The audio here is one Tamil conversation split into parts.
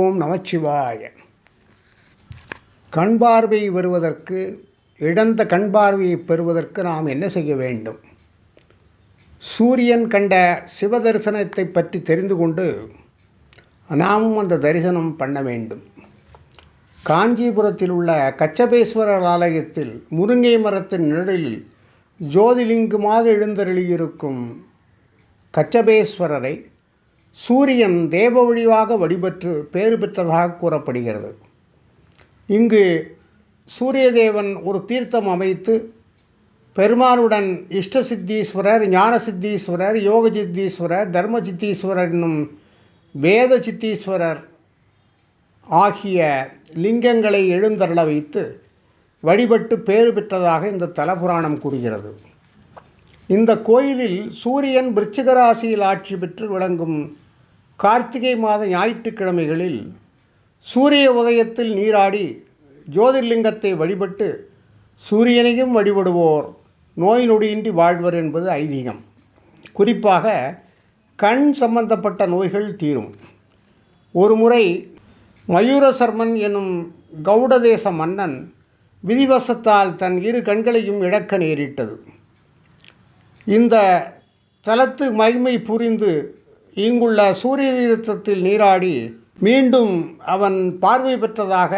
ஓம் நமச்சிவாய. கண் பார்வை வருவதற்கு இழந்த கண் பார்வையை பெறுவதற்கு நாம் என்ன செய்ய வேண்டும்? சூரியன் கண்ட சிவதரிசனத்தை பற்றி தெரிந்து கொண்டு நாமும் அந்த தரிசனம் பண்ண வேண்டும். காஞ்சிபுரத்தில் உள்ள கச்சபேஸ்வரர் ஆலயத்தில் முருங்கை மரத்தின் நிழலில் ஜோதிலிங்கமாக எழுந்தருளியிருக்கும் கச்சபேஸ்வரரை சூரியன் தேவ வழிவாக வழிபெற்று பேறு பெற்றதாக கூறப்படுகிறது. இங்கு சூரியதேவன் ஒரு தீர்த்தம் அமைத்து பெருமானுடன் இஷ்ட சித்தீஸ்வரர் ஞான சித்தீஸ்வரர் யோக சித்தீஸ்வரர் தர்ம சித்தீஸ்வரர் என்னும் வேத சித்தீஸ்வரர் ஆகிய லிங்கங்களை எழுந்தருள வைத்து வழிபட்டு பேறு பெற்றதாக இந்த தலபுராணம் கூறுகிறது. இந்த கோயிலில் சூரியன் விருச்சிக ராசியில் ஆட்சி பெற்று விளங்கும் கார்த்திகை மாத ஞாயிற்றுக்கிழமைகளில் சூரிய உதயத்தில் நீராடி ஜோதிர்லிங்கத்தை வழிபட்டு சூரியனையும் வழிபடுவோர் நோய் நொடியின்றி வாழ்வர் என்பது ஐதீகம். குறிப்பாக கண் சம்பந்தப்பட்ட நோய்கள் தீரும். ஒரு முறை மயூரசர்மன் எனும் கௌடதேச மன்னன் விதிவசத்தால் தன் இரு கண்களையும் இழக்க நேரிட்டது. இந்த தலத்து மகிமை புரிந்து இங்குள்ள சூரிய தீர்த்தத்தில் நீராடி மீண்டும் அவன் பார்வை பெற்றதாக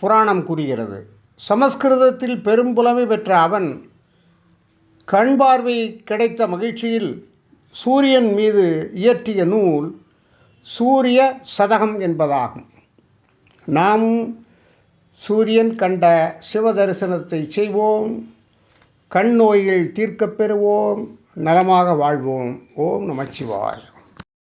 புராணம் கூறுகிறது. சமஸ்கிருதத்தில் பெரும் புலமை பெற்ற அவன் கண் பார்வை கிடைத்த மகிழ்ச்சியில் சூரியன் மீது இயற்றிய நூல் சூரிய சதகம் என்பதாகும். நாமும் சூரியன் கண்ட சிவ தரிசனத்தை செய்வோம். கண் நோய்கள் தீர்க்கப் பெறுவோம் நலமாக வாழ்வோம். ஓம் நமச்சிவாய்